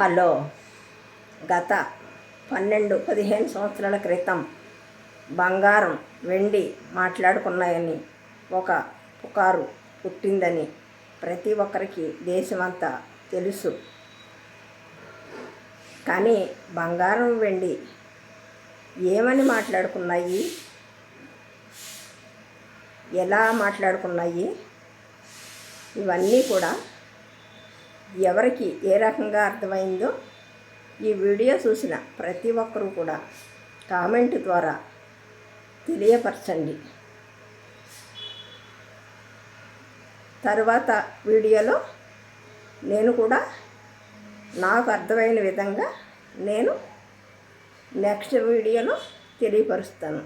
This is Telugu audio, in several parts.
హలో. గత పన్నెండు పదిహేను సంవత్సరాల క్రితం బంగారం వెండి మాట్లాడుకున్నాయని ఒక పుకారు పుట్టిందని ప్రతి ఒక్కరికి దేశమంతా తెలుసు. కానీ బంగారం వెండి ఏమని మాట్లాడుకున్నాయి? ఎలా మాట్లాడుకున్నాయి? ఇవన్నీ కూడా ఎవరికి ఏ రకంగా అర్థమైందో ఈ వీడియో చూసిన ప్రతి ఒక్కరూ కూడా కామెంట్ ద్వారా తెలియపరచండి. తర్వాత వీడియోలో నేను కూడా నాకు అర్థమైన విధంగా నేను నెక్స్ట్ వీడియోలో తెలియపరుస్తాను.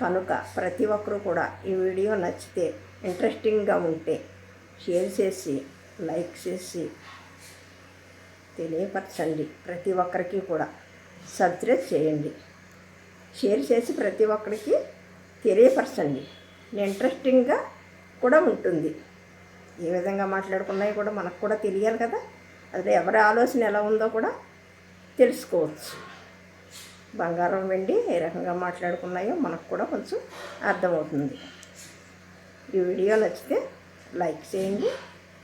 కనుక ప్రతి ఒక్కరూ కూడా ఈ వీడియో నచ్చితే ఇంట్రెస్టింగ్గా ఉంటే షేర్ చేసి లైక్ చేసి తెలియపరచండి ప్రతి ఒక్కరికి కూడా. సబ్స్క్రైబ్ చేయండి. షేర్ చేసి ప్రతి ఒక్కరికి తెలియపరచండి. ఇంట్రెస్టింగ్గా కూడా ఉంటుంది. ఏ విధంగా మాట్లాడుకున్నాయో కూడా మనకు కూడా తెలియాలి కదా. అదే ఎవరి ఆలోచన ఎలా ఉందో కూడా తెలుసుకోవచ్చు. బంగారం వెండి ఏ రకంగా మాట్లాడుకున్నాయో మనకు కూడా కొంచెం అర్థమవుతుంది. ఈ వీడియో నచ్చితే లైక్ చేయండి.